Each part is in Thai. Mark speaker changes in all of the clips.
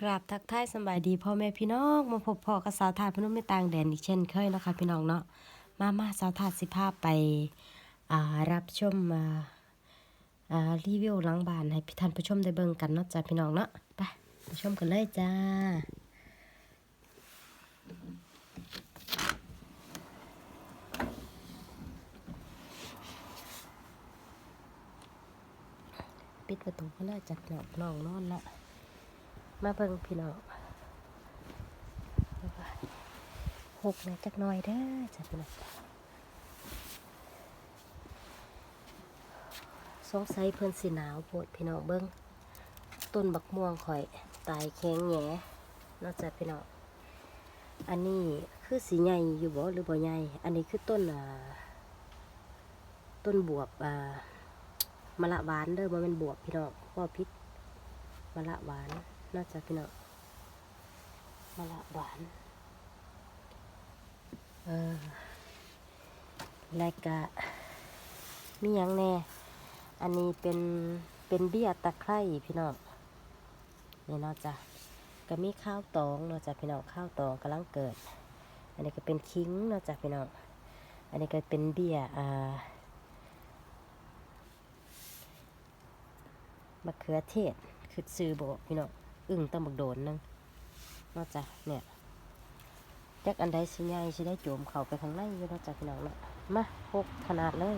Speaker 1: กราบทักทายสบายดีพ่อแม่พี่น้องมาพบพ่อกับสาวถาดพนมไม่ต่างแดนอีกเช่นเคยนะคะพี่น้องเนาะมามาสาวถาดสิภาพไปอ่ารับชมอ่ารีวิวล้างบานให้พี่ท่านผู้ชมได้เบิ่งกันเนาะจ้าพี่น้องเนาะไปไปชมกันเลยจ้าปิดประตูก็ได้จัดน้องน้อนอนละ มาเบิ่งพี่น้องหกนะจักหน่อยเด้อจ้ะพี่น้องสงสัยเพิ่นสิหนาวโพดพี่น้องเบิ่งต้นบักม่วงข่อยตายแข็งแหงนอกจากพี่น้องอันนี้คือสีใหญ่อยู่บ่หรือบ่ใหญ่อันนี้คือต้นอ่าต้นบวบอ่ามะละหวานเด้อบ่แม่นบวบพี่น้องพ่อพิษมะละหวาน น่าจะพี่น้องมะละหวานเออแล้วก็มีหยังแน่ อันนี้เป็นเป็นเบี้ยตะไคร่พี่น้องนี่เนาะจ้ะก็มีข้าวตองเนาะจ้ะพี่น้องข้าวตองกำลังเกิด อันนี้ก็เป็นคิงเนาะจ้ะพี่น้องอันนี้ก็เป็นเบี้ยอ่ามะเขือเทศคือซื้อบอกพี่น้อง อึ่งต้งบักโดนนึงนอกจากเนี่ยจักอันใดสิใหญ่สิได้โจมเข้าไปข้างในอยู่นอกจากพี่น้องเนาะมาพกขนาดเลย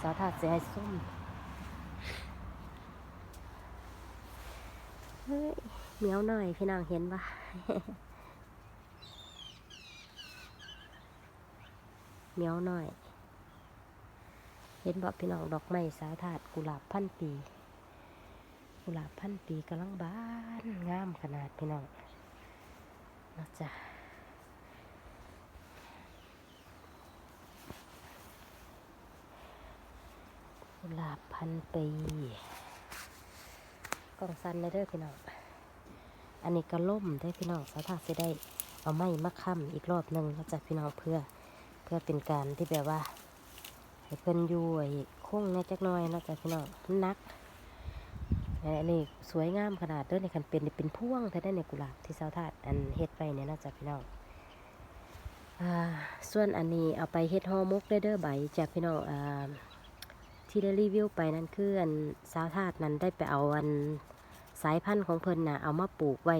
Speaker 1: สาวถาดเสียให้ส้มเฮ้ยเหนียวหน่อยพี่น้องเห็นปะเหนียวหน่อย เห็นบอกพี่น้องดอกไม้สาวถาดกุหลาบพันปี กุหลาบพันปีกำลังบานงามขนาดพี่น้องนะจ๊ะกุหลาบพันปีกล่องสันเลยเด้อพี่น้องอันนี้ก็ล่มได้พี่น้องสาธาสิได้เอาไม้มาค้ำอีกรอบหนึ่งนะจ๊ะพี่น้องเพื่อเพื่อเป็นการที่แบบว่าให้เพิ่นอยู่ไอ้คงในจักน้อยนะจ๊ะพี่น้องนัก อันนี้สวยงามขนาดเด้อในคันเป็นเป็นพ่วงแต่ได้ในกุหลาบที่สาวถาดอันเฮ็ดไปเนี่ยน่าจะพี่น้องส่วนอันนี้เอาไปเฮ็ดห่อหมกได้เด้อใบจากพี่น้องอที่ได้รีวิวไปนั่นคืออันสาวถาดนั้นได้ไปเอาอันสายพันธุ์ของเพิ่นน่ะเอามาปลูกไว้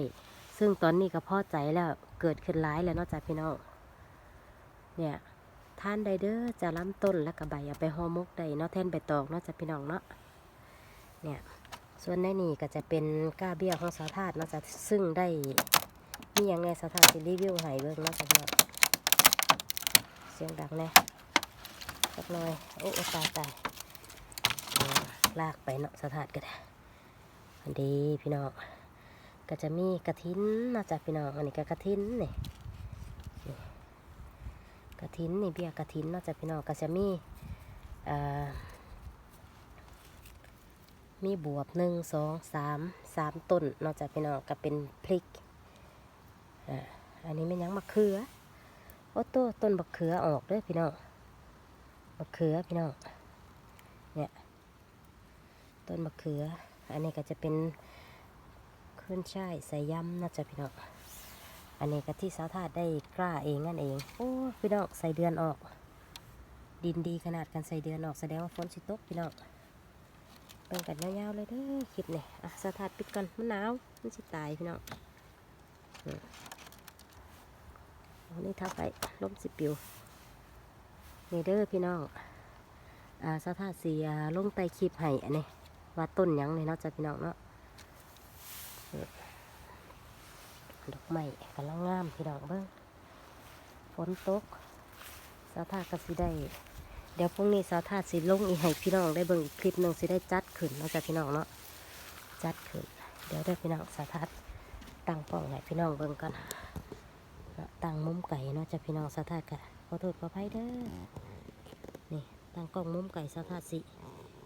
Speaker 1: ซึ่งตอนนี้ก็พอใจแล้วเกิดขึ้นหลายแล้วนอกจากพี่น้องเนี่ยท่านใดเด้อจะล้ำต้นแล้วก็ใบเอาไปห่อหมกได้เนาะแทนใบตองนาะจากพี่น้องเนาะเนี่ย ส่วนในนี่ก็จะเป็นก้าเบี้ยของสาธาตนาะจ๊ะซึ่งได้มีอย่างไงสาธาตุสิรีวิวให้เบิ่งนาะจ๊ะเนาะเสียงดังแน่สักหน่อยโอ้โอตายตายลากไปเนาะสาธาตก็ได้อันดีพี่น้องก็จะมีกระถินนาะจ๊ะพี่น้องอันนี้ก็กระถินนี่นี่กระถินนี่เบี้ยกระถินนาะจ๊ะพี่น้องก็จะมีอ่อ มีบวบหนึ่งสองสามสามต้นนอกจากพี่น้องก็เป็นพริกอ่าอันนี้ไม่นยังมะเขือโอ้ตัวต้นมะเขือออกเด้วยพี่น้องมะเขือพี่น้องเนี่ยต้นมะเขือ อันนี้ก็จะเป็นขึ้นช่ายใส่ยำนอกจากพี่น้องอันนี้ก็ที่สาวธาตุได้กล้าเองนั่นเองโอ้พี่น้องใส่เดือนออก ดินดีขนาดกันใส่เดือนออกแสดงว่าฝนสิตกพี่น้อง เป็นกันยาวๆเลยเด้อคลิปนี่อะสถานปิดก่อนมันหนาวมันสิตายพี่น้องอันนี้ทับไปลมสิปิวนี่เด้อพี่น้องอ่าสถานสีอ่าลงไตคลิปให้อันนี้ว่าต้นยังเลยเนาะจ้ะพี่น้องเนาะดอกไม้กำลังงามพี่น้องเบิ้งฝนตกสถานก็สิได้ เดี๋ยวพรุ่งนี้สาธาตุสิลงอีให้พี่น้องได้เบิ่งอีกคลิปหนึ่งสิได้จัด ขึ้นเนาะจ้ะพี่น้องเนาะจัดขึ้น เดี๋ยวได้พี่น้องสาวธาตุตั้งป้องให้พี่น้องเบิ่งก่อนเนาะตั้งมุมไก่เนาะจ้ะพี่น้องสาวธาตุกะขอโทษขออภัยเด้อนี่ตั้งกล้องมุมไก่สาวธาตุสิ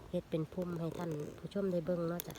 Speaker 1: เฮ็ดเป็นพุ่มให้ท่านผู้ชมได้เบิ่งเนาะจ้ะ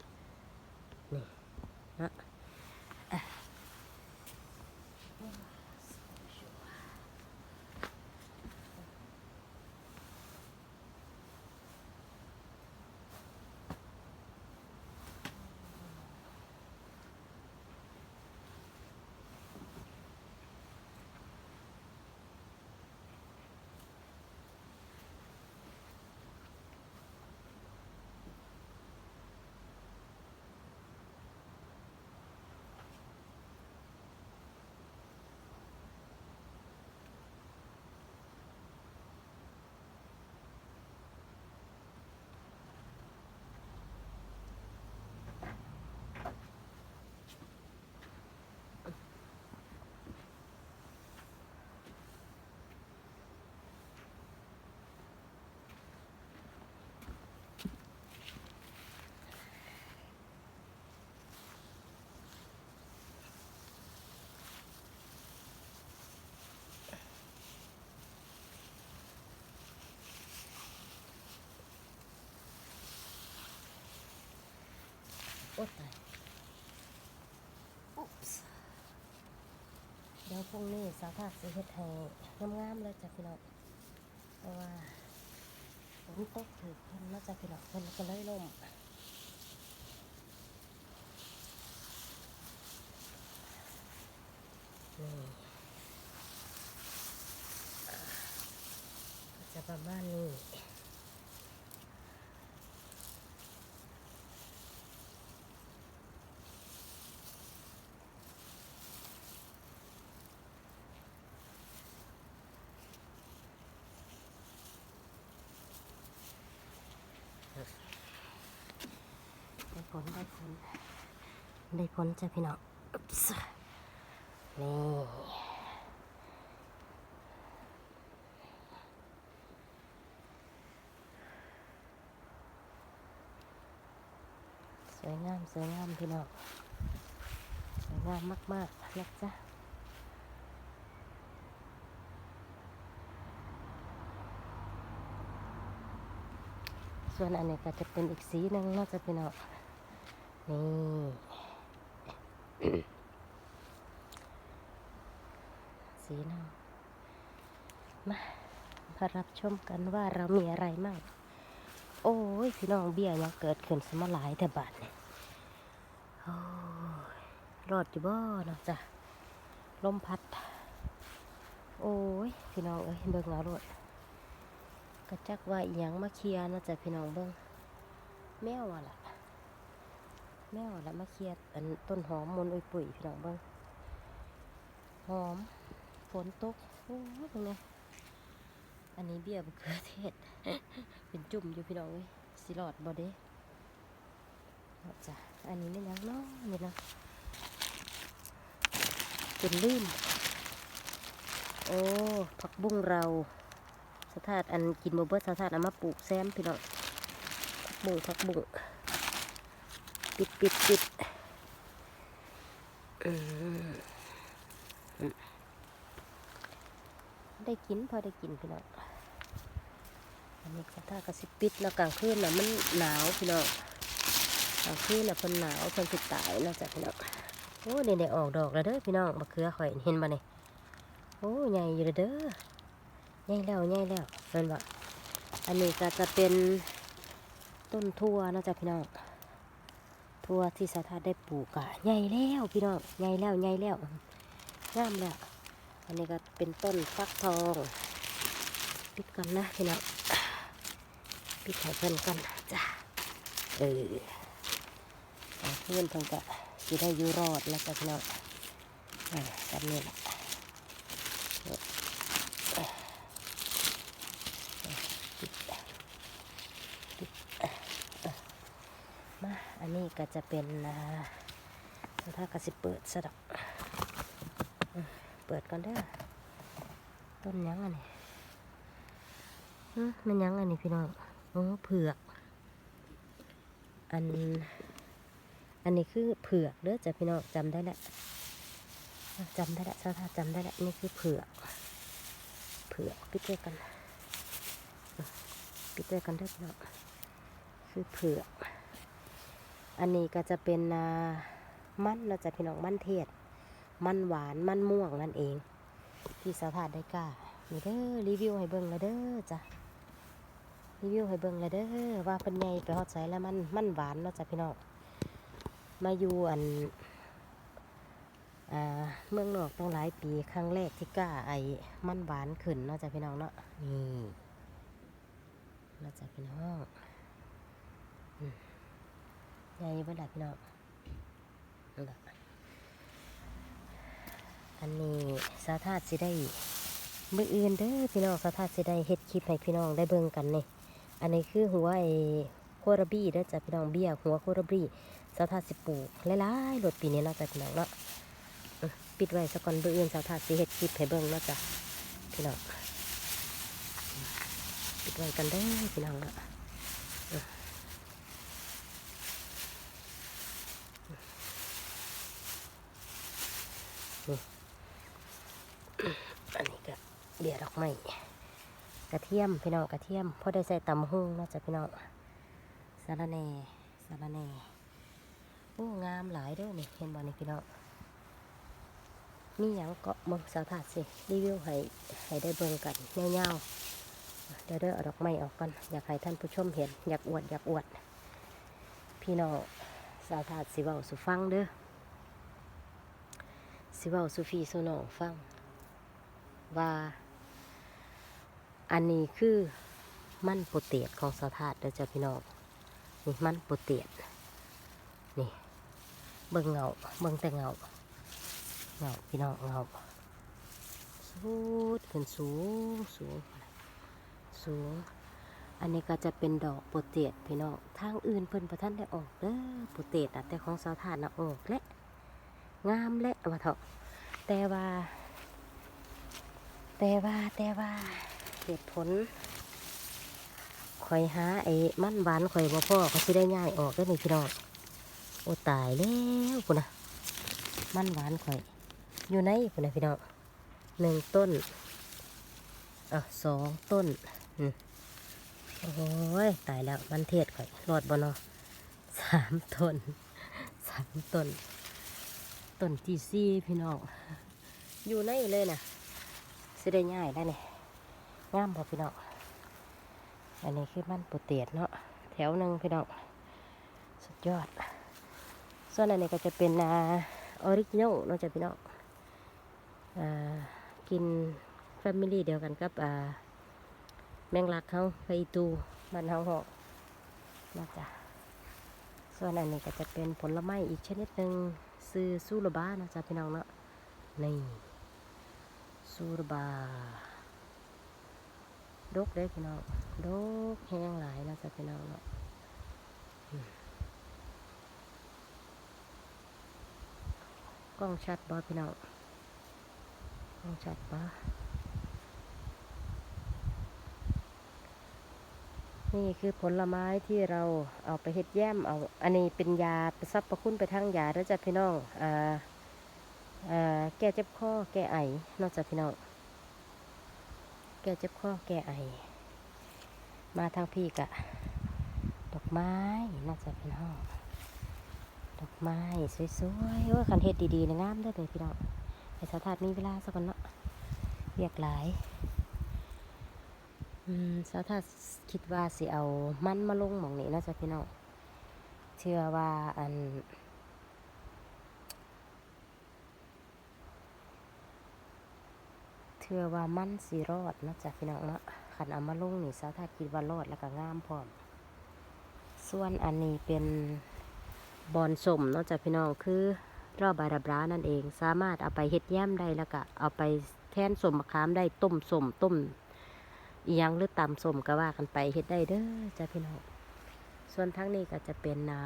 Speaker 1: โอ้ตายเดี๋ยวพรุ่งนี้สาภาคสิเฮ็ดให้งามๆเลยจ้ะพี่น้องเพราะว่าฝนตกถือเพิ่นเนาะจ้ะพี่น้องเพิ่นก็เลยล่มนี่จะประมาณนี้ ลได้ผล ได้ผลจ้ะพี่น้องนี่สวยงามสวยงามพี่น้องสวยงามมากๆนะจ๊ะส่วนอันนี้ก็จะเป็นอีกสีหนึ่งเนาจะพี่น้อง นี่สีนึ่งมามารับชมกันว่าเรามีอะไรมั่งโอ้ยพี่น้องเบี้ยยังเกิดขึ้นสมาหลายแต่บาทเนี่ยโอ้ยรอดอยู่บ่เนาะจ้ะลมพัด โอ้ยพี่น้องเอ้ยเบิ่งเอารถกระจักว่าอีหยังมาเคลียร์นาะจ้ะพี่น้องเบิ่งแมวอะล่ะ แมวอะล่ะมาเคลียร์อันต้นหอมมนอุยปุ๋ยพี่น้องเบิ่งหอมฝนตกโอ้ยตรงนี้อันนี้เบี้ยมะเขือเทศ เป็นจุ่มอยู่พี่น้องเอ้ยสิรอดบ่เด้เอาจ้ะอันนี้ไม่นยังเนาะนี่นะเป็นลื่นโอ้ผักบุ้งเราสะทาดอันกินโมเบิร์ตสะทาดเอามาปลูกแซมพี่น้องผักบุ้งผักบุ้ง ปิดปิดปิดได้กินพอได้กินพี่น้องอันนี้ก็ถ้ากระสิปิดแล้วกลางคืนน่ะมันหนาวพี่น้องกลางคืนน่ะเพิ่นหนาวเพิ่นสิตายเนาจะพี่น้องโอ้นี่ได้ออกดอกแล้วเด้อพี่น้องมะเขือข่อยเห็นบ่นี่โอ้ใหญ่อยู่เด้อใหญ่แล้วใหญ่แล้วเพิ่นว่าอันนี้ก็จะเป็นต้นทั่วเนาะจ้ะพี่น้อง ทั่วที่สาธาได้ปลูกอะใหญ่แล้วพี่น้องใหญ่แล้วใหญ่แล้วงามแล้วอันนี้ก็เป็นต้นฟักทองปิดก่อนนะพี่น้องปิดไข่เพิ่นก่อนจ้ะเออเอาเพื่อนเพิ่นก็สิได้อยู่รอดแล้วก็พี่น้องอ่ากันนี่แหละมาอั นนี้ก็จะเป็นอ่าถ้ากระสิเปิดสะดอกเปิดก่อนเด้อต้นยังอันนี้มันยังอันนี้พี่น้องโอ้เผือกอันอันนี้คือเผือกเด้อจ้ะพี่น้องจำได้แล้วจำได้แล้วชาวท่าจำได้แล้วนี่คือเผือกเผือกปิดด้วยกันปิดด้วยกันเด้อพี่น้องคือเผือก อันนี้ก็จะเป็นมันเนาะจ้ะพี่น้องมันเทศ มันหวานมันม่วงนั่นเองที่สาวถาดได้กล้านี่เด้อรีวิวให้เบิ่งเลยเด้อจ้ะรีวิวให้เบิ่งเลยเด้อว่าเป็นไงไปฮอดใสแล้วมันมันหวานเนาะจ้ะพี่น้องมาอยู่อันเมืองนอกตั้งหลายปีครั้งแรกที่กล้าไอ้มันหวานขึ้นเนาะจ้ะพี่น้องเนาะนี่เนาะจ้ะพี่น้องอ ใหญ่เบ่ล่ะพี่น้องนั่นล่ะอันนี้สาธาตุสิได้มืออื่นเด้อพี่น้องสาธาตุสิได้เฮ็ดคลิปให้พี่น้องได้เบิ่งกันนี่อันนี้คือหัวไอ้โครบี้เด้อจ้ะพี่น้องเบี้ยหัวโครบี้สาธาตุสิปลูกหลายๆรถปีนี้เนาะจ้ะพี่น้องเนาะปิดไว้สักก่อนมืออื่นสาธาตุสิเฮ็ดคลิปให้เบิ่งเนาะจ้ะพี่น้องปิดไว้กันเด้อพี่น้องเนาะ อันนี้ก็เบียดอกไม้กระเทียมพี่น้องกระเทียมพอได้ใส่ตำหุ่งนาะจ้ะพี่น้องสารแน่สารแน่โอ้งามหลายเด้อนี่เห็นบ่นี่พี่น้องมีหยังเกาะมืองสาวถาดสิรีวิวให้ให้ได้เบิ่งกันเงาๆเดี๋ยวเด้อเอาดอกไม้ออกก่อนอยากให้ท่านผู้ชมเห็นอยากอวดอยากอวด พี่น้องสาวถาดสิเว้าสุฟังเด้อ สิเว้าสุฟีสุนองฟัง ว่า อันนี้คือมันโปรเตียดของสาวถาดเด้อจ้ะพี่น้องนี่มันโปรเตียดนี่เบิ่งเงาเบิ่งแต่เงาเงาพี่น้องเงาสูดขึ้นสูงสูงสูงอันนี้ก็จะเป็นดอกโปรเตดพี่น้องทางอื่นเพิ่นประท่านได้ออกเด้อโปรเตดนะแต่ของสาวทานนะออกและ งามและว่าเถอะแต่ว่า แต่ว่าแต่ว่าเหตุผลข่อยหาไอ้มันหวานข่อยบ่พ่อก็สิได้ง่ายออกได้อนี่พี่น้องโอ้ตายแล้วคุณนะมันหวานข่อย อยู่ในคุณนะพี่น้องหนึ่งต้นอะสองต้นอืมโอ้ยตายแล้วมันเทศข่อยรอดบ่เนาะสามต้นสามต้น ต้นที่สี่พี่น้อง อยู่ในเลยนะสิได้ง่ายได้เนี่ยงามพอพี่น้อง อันนี้คือมันโปรเตียดเนาะ แถวหนึ่งพี่น้อง สุดยอด ส่วนอันนี้ก็จะเป็นออริจินอลนอกจากพี่น้องกินแฟมิลี่เดียวกันกับแมงลักเขาไปตูมันเฮาหอกน่าจะ ส่วนอันนี้ก็จะเป็นผลไม้อีกชนิดหนึ่งซื้อซูรบานะจ๊ะพี่น้องเนาะนี่ซูรบาดกเด้พี่น้องดกแห้งหลายนะจ๊ะพี่น้องเนาะกล้องชัดบอพี่น้องกล้องชัดบอ นี่คือผลไม้ที่เราเอาไปเฮ็ดแย้มเอา อันนี้เป็นยาไปซับประคุณไปทางยาแล้วจ้ะพี่น้อง อ่า อ่า แก้เจ็บคอแก้ไอนอกจากพี่น้อง แก้เจ็บคอแก้ไอ มาทางพี่กะ ดอกไม้น่าจะพี่น้อง ดอกไม้สวยๆโอ้คันเฮ็ดดีๆนะงามได้เลยพี่น้องไอ้สาวถาดมีเวลาสักก่อนเนาะเรียกหลาย สาวถาคิดว่าสิเอามันมาลงหมองนี้นะจ๊ะพี่น้องเชื่อว่าอัน เชื่อว่ามันสิรอดนะจ๊ะพี่น้องเนาะคันเอามาลงนี่สาวถาคิดว่ารอดแล้วก็งามพร้อม ส่วนอันนี้เป็นบอนสมเนาะจากพี่น้องคือรอบบาราบรานั่นเอง สามารถเอาไปเฮ็ดแย้มได้แล้วก็เอาไปแทนสมมะขามได้ต้มสมต้ม อียังหรือตำสมก็ว่ากันไปเฮ็ดได้เด้อจ้าพี่น้องส่วนทั้งนี้ก็จะเป็นอ่า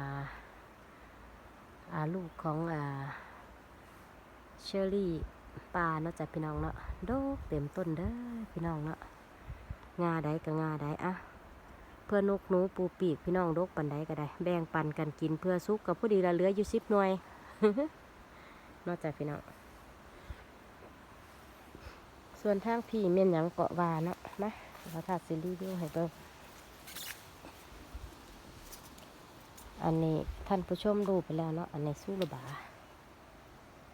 Speaker 1: อาลูกของอ่าเชอรี่ปลาเนาะจ้าพี่น้องเนาะโดกเต็มต้นเด้อพี่น้องเนาะงาใดก็งาใดอะเพื่อนกหนูปูปีกพี่น้องดกปันใดก็ได้ แบ่งปันกันกินเพื่อซุกกับผู้ดีละเหลืออยู่สิบหน่วยนอกจากพี่น้องส่วนทางพี่เม่นยังเกาะวาเนาะนะ เราถ่ายซีรีส์ดูให้เบิ่งอันนี้ท่านผู้ชมดูไปแล้วเนาะ อันนี้สู้ระบา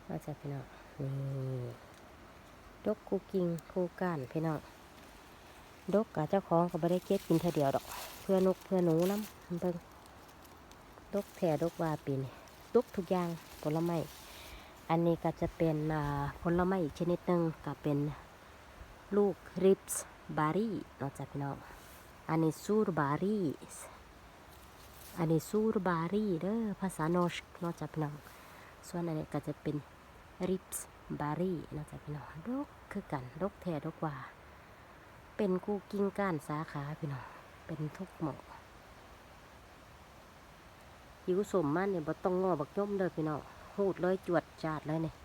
Speaker 1: นอกจากพี่น้อง นี่ดกคูกิงคูก้านพี่น้องดกกับเจ้าของก็ไม่ได้เก็บกินเท่าเดียวดอก เพื่อนกเพื่อหนูน้ำเบิ่งดกแผ่ดกวาปีนี่ดกทุกอย่างผลไม้ อันนี้ก็จะเป็นผลไม้อีกชนิดหนึ่งก็เป็นลูกริปส์ บารีนอกจากพี่น้องอันนี้ซูร์บารีอันนี้ซูร์บารีเด้อภาษาโนชนอกจากพี่น้องส่วนอันนี้ก็จะเป็นริปส์บารีนอกจากพี่น้องดกคือกันดกแท่ดกว่า เป็นกูกิ้งก้านสาขาพี่น้องเป็นทุกหมอกหิวสมมันเนี่ยบ่ต้องงอบักย่อมเด้อพี่น้องหูดเลยจวดจาดเลยเนี่ย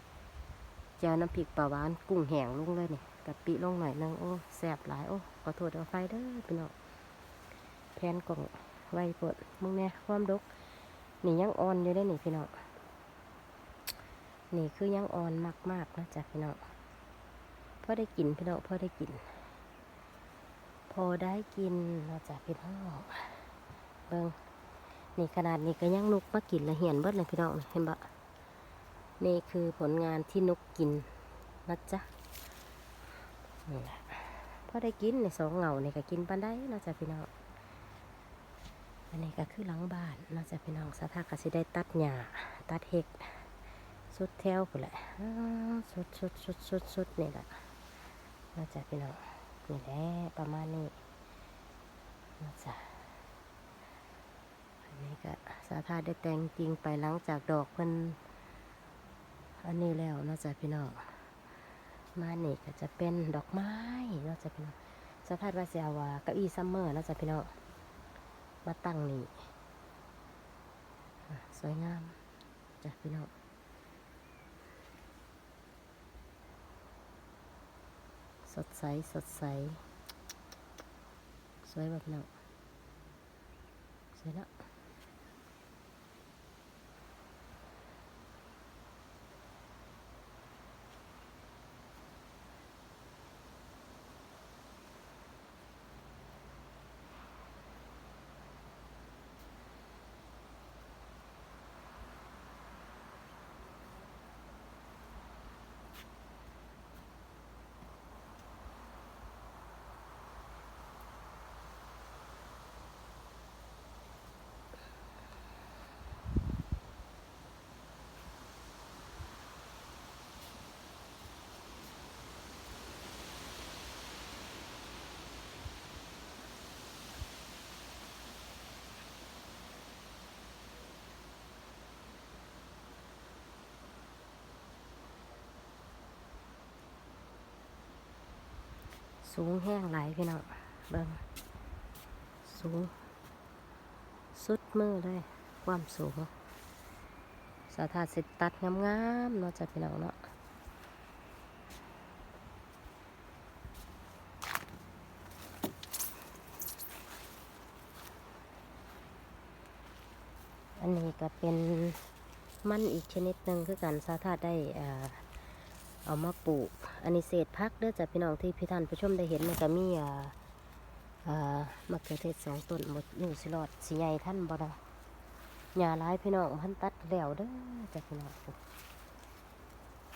Speaker 1: แจวน้ำพริกปลาหวานกุ้งแห้งลงเลยเนี่ย กะปิลงหน่อยนึงโอ้แสบหลายโอ้ขอโทษเอาไฟเด้อพี่น้องแพนกล่องไว้ปวดมึงเนี่ยความดกนี่ยังอ่อนอยู่ได้นี่พี่น้องนี่คือยังอ่อนมากๆนะจ๊ะพี่น้องพอได้กินพี่น้องพอได้กิน พอได้กินเราจะพี่น้องเบิงนี่ขนาดนี้ก็ยังนุกมากินละเหียนเบิดเลยพี่น้องเห็นบะนี่คือผลงานที่นกกินนะจ๊ะ นี่แหละพอได้กินในสองเหงานี่ก็กินปันได้นะจ๊ะพี่น้องอันนี้ก็คือหลังบ้านนะจ๊ะพี่น้องสถาก็สิได้ตัดหญ้าตัดเห็กสุดแถวพุ่นแหละสุดสุดสุดสุดสุดนี่แหละนะจ๊ะพี่น้องนี่แหละประมาณนี้นะจ๊ะอันนี้ก็สาธาได้แต่งจริงไปหลังจากดอกเพิ่นอันนี้แล้วนาะจ๊ะพี่น้อง มานี่ก็จะเป็นดอกไม้เนาจะพี่น้องสาธาว่าสิเอาว่าเก้าอี้ซัมเมอร์เนาจะพี่น้องมาตั้งนี่สวยงามจ้ะพี่น้องสดใส สดใส สวยแบบพี่น้องสวยแล้ สูงแห้งไหลายพี่น้องเบิ่งสูง สุดมือเลย ความสูงสาธาสิตัดงามๆเนาะจ้ะพี่น้องเนาะอันนี้ก็เป็นมันอีกชนิดหนึ่งคือกันสาธาได้อ่า เอามาปลูก อันนี้เศษพักเด้อจากพี่น้องที่พี่ท่านผู้ชมได้เห็นมันก็มีอ่าอ่ามะเขือเทศสองต้นหมดอยู่สิรอดสิใหญ่ท่านบ่ดาหญ้าหลายพี่น้องพันตัดแล้วเด้อจากพี่น้อง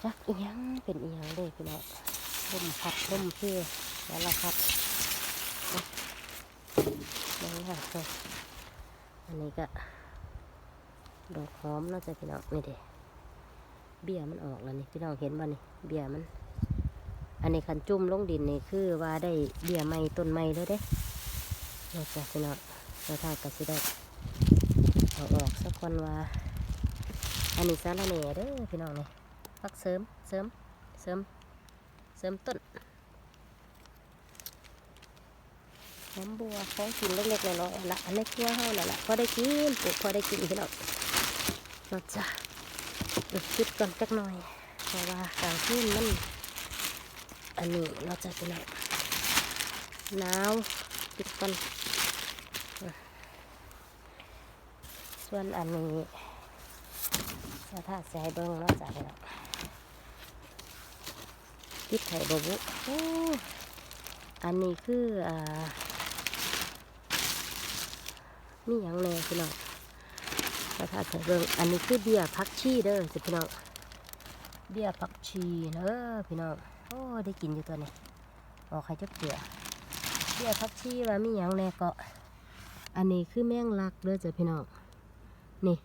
Speaker 1: จักอีหยังเป็นอีหยังเด้อพี่น้องร่มพัดร่มเพื่อแล้วละครับนี่ค่ะอันนี้ก็ดอกหอมเนาจะพี่น้องนี่เด้ เบี้ยมันออกแล้วนี่พี่น้องเห็นบ่นี่เบี้ยมัน อันนี้คันจุ่มลงดินนี่คือว่าได้เบี้ยใหม่ต้นใหม่เลยเด้เราจะพี่น้องเราทากระสิได้เอาออกสักคนว่า อันนี้สาระแหน่เด้อพี่น้องนี่พักเสริมเสริมเสริมเสริมต้นน้ำบัวของกินเล็กๆน้อยๆละอันนี้ครัวเฮานั่นละพอได้กินปลูกพอได้กินพี่น้องเราจะ หยุดคิดก่อนจักหน่อย เพราะว่ากลางคืนมัน อันนี้เราจะเป็นหนาวปิดก่อนส่วนอันนี้สถาใส่เบิ้งเนาจ้ะพี่น้องปิดไข่บบุโอ้อันนี้คืออ่ามีอย่างแน่พี่น้อง แล้วถ้าใส่เบิ่งอันนี้คือเบียร์พักชีเด้อสิพี่น้องเบียร์พักชีเด้อพี่น้องโอ้ได้กินอยู่ตัวนี้ออกใครจักเบียเบียร์พักชีว่ามีหยังแน่ก็อันนี้คือแมงลักเด้อจ้ะพี่น้องนี่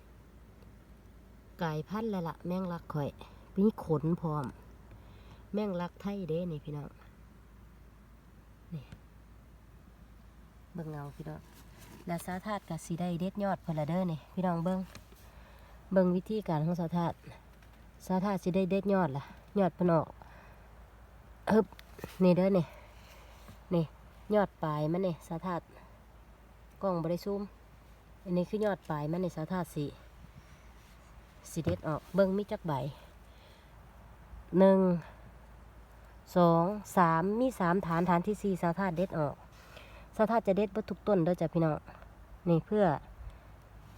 Speaker 1: ไก่พันธ์แล้วล่ะแมงลักข่อยมีขนพร้อม แมงลักไทยเด้นี่พี่น้องนี่เบิ่งเงาพี่น้อง แล้วสาธาตุกับสีได้เด็ดยอดพละเด้อนี่พี่น้องเบิ้งเบิ้งวิธีการของสาธาตุสาธาตุสิได้เด็ดยอดล่ะ ยอดพนออกฮึบนี่เด้อนี่นี่ยอดปลายมันนี่สาธาตุกล้องบริซูมอันนี้คือยอดปลายมันนี่สาธาตุสีสีเด็ดออกเบิ้งมีจักใบหนึ่งสองสามมีสามฐานฐานที่สี่สาธาตุเด็ดออก สาธาจะเด็ดเบ่ทุกต้นเด้อจ้ะพี่น้องนี่เพื่อ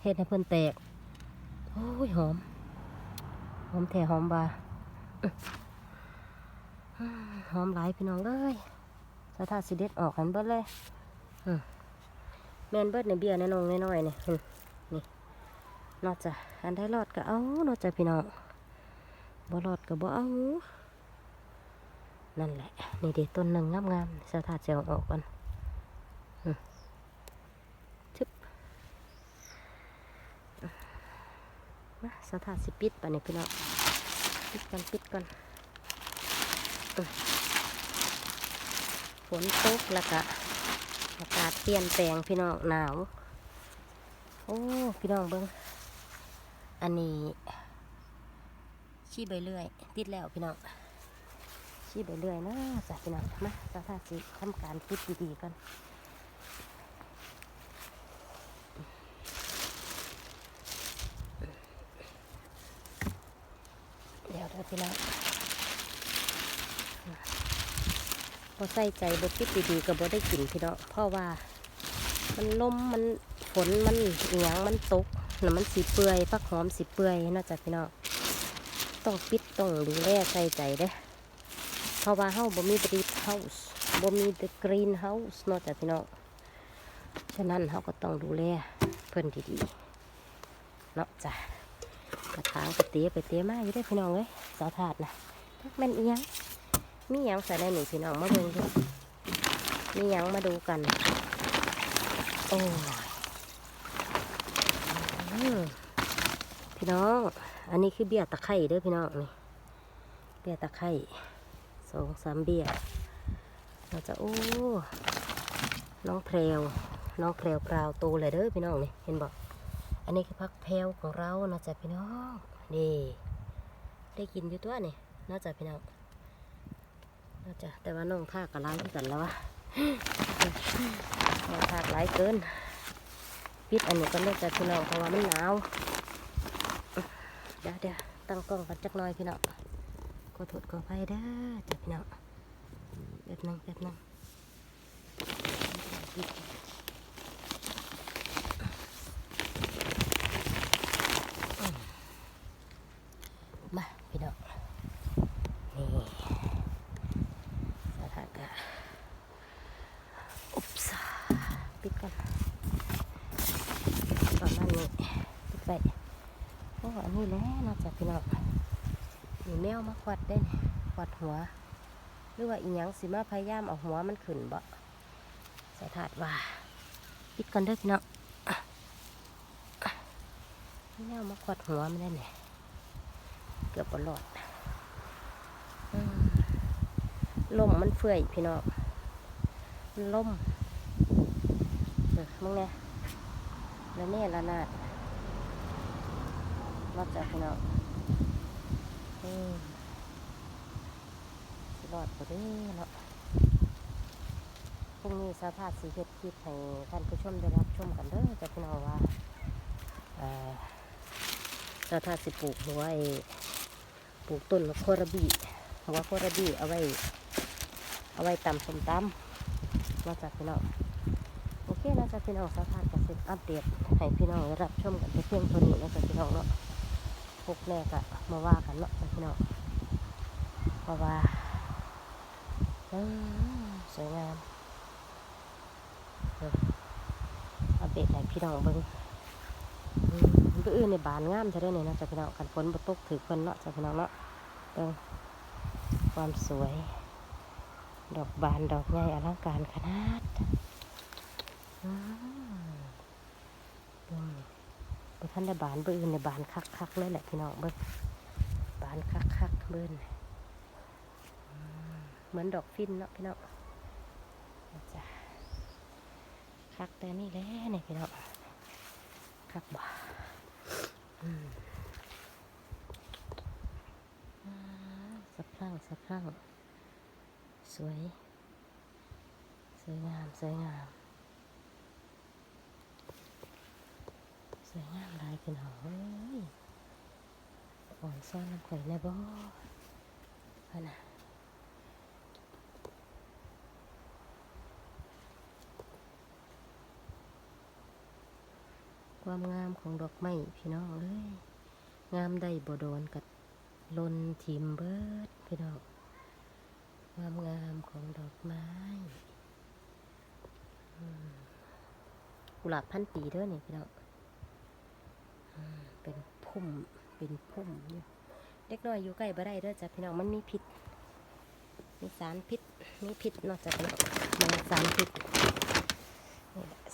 Speaker 1: เฮ็ดให้เพิ่นแตกโอ้ยหอมหอมแท้หอมบาหอมหลายพี่น้องเอ้ยสาธาตุสิเด็ดออกกันเบิดเลยแมนเบิดในเบี้ยในนองน้อยๆนี่นี่นอกจากอันได้รอดก็เอานอกจากพี่น้องบ่รอดก็บ่เอานั่นแหละนี่เด็ดต้นหนึ่งงามๆสถาดเจียวออกก่อนอืมชึบ มาสถาดสิปิดปะเนี่ยพี่น้องปิดกันปิดกันอืมฝนตกแล้วก็อากาศเปลี่ยนแปลงพี่น้องหนาว โอ้พี่น้องเบิ้งอันนี้ขี้ใบเลื่อยติดแล้วพี่น้องขี้ใบเลื่อยนะจ้ะพี่น้องมาสถาธาสิทำการปิดดีๆกัน เดี๋ยวเด้อพี่น้องพอใส่ใจบปิดดีๆก็บ่ได้กินพี่น้องเพราะว่ามันลมมันฝนมันเอียงมันตกแล้วมันสีเปื่อยฟักหอมสีเปื่อยเนาะจ๊ะพี่น้องต้องปิดต้องดูแลใส่ใจเด้อเพราะว่าเฮาบ่มีบริเฮาส์บ่มี the green house เนาะจ๊ะพี่น้องฉะนั้นเฮาก็ต้องดูแลเพิ่นดีๆเนาะจ้ะ กระถางกระเตี้ยไปเตี้ยมาอยู่ได้พี่น้องเอ้ยสาถาดนะจักแม่นอียงมีหยังใส่ได้หนิพี่น้องมาเบิ่งดูมีหยังมาดูกัน โอ้ยพี่น้อง อันนี้คือเบี้ยตะไคร่เด้อพี่น้องนี่เบี้ยตะไคร่สองสามเบี้ยเราจะโอ้น้องแพรวน้องแพรวพราวโตเลยเด้อพี่น้องนี่เห็นบอก อันนี้คือพักแพวของเรานะจ๊ะพี่น้องนี่ได้กินอยู่ตัวนี่น่าจะพี่น้องน่าจะแต่ว่าน้องท่ากระล้างที่กันแล้ววะมันผากหลายเกินปิดอันนี้ก็เลิกจากพี่น้องเพราะว่ามันหนาวเดี๋ยวเดี๋ยวตั้งกล้องกันจักหน่อยพี่น้องขอโทษขออภัยเด้อจ้ะพี่น้องแบบนึงแบบนึงมาพี่น้องนี่สถานการณ์ อุ๊บซาปิดก่อนประมาณนี้ปิดไปโอ้อันนี้แหละน่าจะพี่น้อง มีแมวมาควัดได้นี่ควัดหัว หรือว่าอีหยังสิมาพยายามเอาหัวมันขึ้นบ่ใส่ถาดว่าปิดก่อนเด้อพี่น้องอะอะแมาควัดหัวมันได้เนี่ยเกือบบรอดอืมลมมันเฟื่อยพี่น้องมันล่มเออมึงเนี่ยแล้วเนี่ยละนาดรอบจากพี่น้องอืม รอดพอดีเนาะพรุ่งนี้สภาพสีเฮ็ดคลิปให้ท่านผู้ชมได้รับชมกันเด้อจากพี่น้องว่าสภาพสิปลูกหัวไอ้ปลูกต้นโคระบีหัวโคระบีเอาไว้ เอาไว้ตำส้มตำมาจากพี่น้องโอเคนะจ๊ะพี่น้องสภาพกสิอัปเดตให้พี่น้องได้รับชมกันเพียงเท่านี้นะจ๊ะพี่น้องเนาะพวกแรกอะมาว่ากันเนาะจ๊ะพี่น้องเพราะว่า สวยงามอัปเดตให้พี่น้องเบิ่งอืมบื้ออื่นในบานงามจะได้เนี่ยนะจ๊ะพี่น้องกันฝนบ่ตกถือคนเนาะจ๊ะพี่น้องเนาะเบิ่งความสวย ดอกบานดอกใหญ่อลังการขนาดบ่ท่านได้บานเบิ่นในบานคักคักๆเลยแหละพี่น้องเบิ่งบานคักคักๆเบิ่นอืม เหมือนดอกฟินเนาะพี่น้องนะจ้ะคักแต่นี่แหละนี่พี่น้องคักบ่อืมอ่าสะพรั่งสะพรั่งสวย สวยงาม สวยงาม สวยงามลายพี่น้องเอ้ยอ่อนซ่อนน้ำข่อยในบ่พะนะ ความงามของดอกไม้พี่น้องเอ้ยงามได้บ่โดนกับลนทิมเบิดพี่น้องความงามของดอกไม้กุหลาบพันปีเด้อนี่พี่น้องเป็นพุ่มเป็นพุ่มอยู่เด็กน้อยอยู่ใกล้บ่ได้เด้อจ้ะพี่น้องมันมีพิษมีสารพิษมีพิษนอกจากนี้มันสารพิษ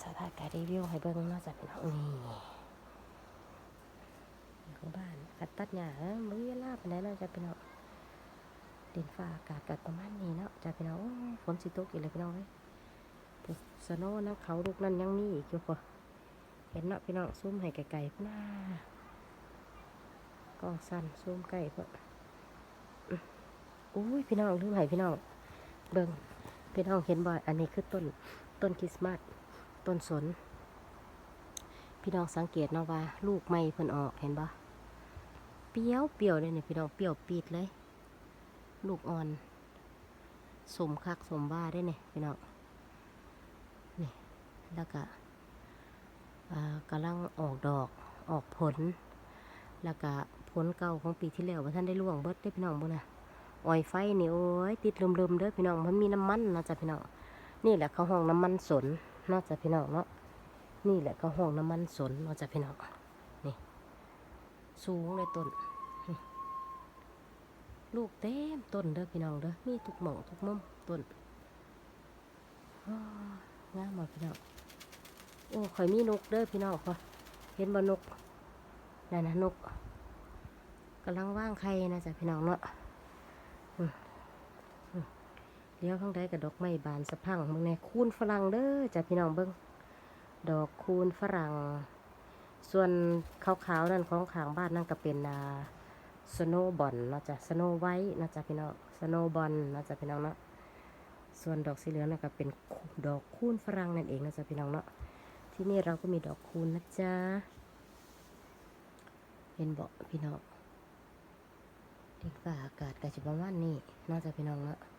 Speaker 1: สถานการรีวิวให้เบิ่งนอกจากพี่น้องนี่ของบ้านกัดตัดหญ้าเอ้อมื้อเวลาปนใดเนาจะพี่น้องดินฟ้าอากาศก็ประมาณนี้เนาะจะพี่น้องฝนสิตกอีกแล้วพี่น้องเอ้ยสโนว์น้ำเขาลูกนั้นยังมีอีกอยู่พอเห็นเนาะพี่น้องซูมให้ไกลๆพุ่นน่ะกล้องสั้นซูมใกล้เพิ่นอุ้ยพี่น้องลืมให้พี่น้องเบิ่งพี่น้องเห็นบ่อยอันนี้คือต้นต้นคริสต์มาส ต้นสน พี่น้องสังเกตเนาะว่า ลูกไม่เพิ่นออกเห็นบ่เปี้ยวเปี้ยวเลยเนี่ยพี่น้องเปี้ยวปีดเลย ลูกอ่อน สมคักสมบ้าได้เนี่ยพี่น้องนี่แล้วก็กำลังออกดอกออกผล แล้วก็ผลเก่าของปีที่แล้วว่าท่านได้ล่วงเบิดได้พี่น้องบ่นะออยไฟนี่โอ้ยติดลืมๆเด้อพี่น้องมันมีน้ำมันนะจ้ะพี่น้องนี่แหละเขาห้องน้ำมันสน นาะจ้ะพี่น้องเนาะนี่แหละเขาห้องน้ำมันสนนาะจ้ะพี่น้องนี่ สูงเลยต้นลูกเต็มต้นเด้อพี่น้องเด้อมีทุกหม่องทุกมุมต้นอ้างามมากพี่น้องโอ้ข่อยมีนกเด้อพี่น้องข่อยเห็นบ่นกนั่นนะนกกำลังว่างไข่นะจ้ะพี่น้องเนาะ เลี้ยวข้างใดกับดอกไม้บานสะพังเมืองในคูนฝรั่งเด้อจ้ะพี่น้องเบิ้งดอกคูนฝรั่ง ส่วนขาวๆนั่นของขางบ้านนั่นก็เป็นอ่าสโนบอนเนะจ้ะสโนไวท์นะจ๊ะพี่น้องสโนบอนนะจ๊ะพี่น้องเนาะส่วนดอกสีเหลืองนั่นก็เป็นดอกคูนฝรั่งนั่นเองนะจ๊ะพี่น้องเนาะที่นี่เราก็มีดอกคูนนะจ๊ะเห็นบอกพี่น้องเด็กฝ่าอากาศก็จะประมาณนี้น่าจะพี่น้องเนาะ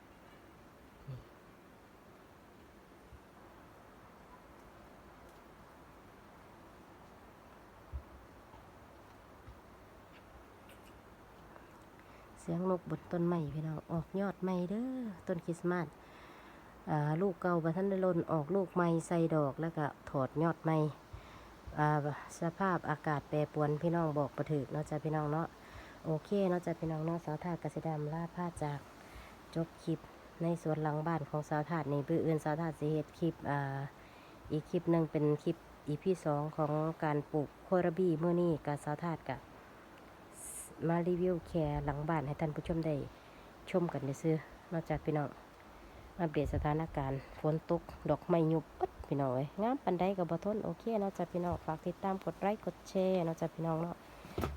Speaker 1: เสียงนกบนต้นไม้พี่น้องออกยอดใหม่เด้อต้นคริสต์มาสลูกเก่าบะท่านได้ล่นออกลูกใหม่ใส่ดอกแล้วก็ถอดยอดใหม่สภาพอากาศแปรปรวนพี่น้องบอกประถึกเนาะจ้ะพี่น้องเนาะโอเคเนาะจ้ะพี่น้องเนาะสาวถาดกสิดามลาพาจากจบคลิปในสวนหลังบ้านของสาวถาดนี่บื้ออื่นสาวถาดสิเฮ็ดคลิปอ,อีกคลิปหนึ่งเป็นคลิปอีพีสองของการปลูกโครบีเมื่อนี้กับสาวถาดกับ มารีวิวแค่หลังบ้านให้ท่านผู้ชมได้ชมกันได้ซื้อนอกจากพี่น้องอัปเดตสถานการณ์ฝนตกดอกไม้ยุบปึ๊ดพี่น้องเอ้ยงามปันไดกับบทนโอเคนอกจากพี่น้องฝากติดตามกดไลค์กดแชร์นอกจากพี่น้องเนาะ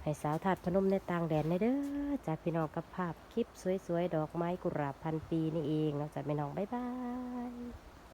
Speaker 1: ให้สาวถาดพนมในต่างแดนในเด้อจากพี่น้องกับภาพคลิปสวยๆดอกไม้กุหลาบพันปีนี่เองนอกจากพี่น้องบ๊ายบาย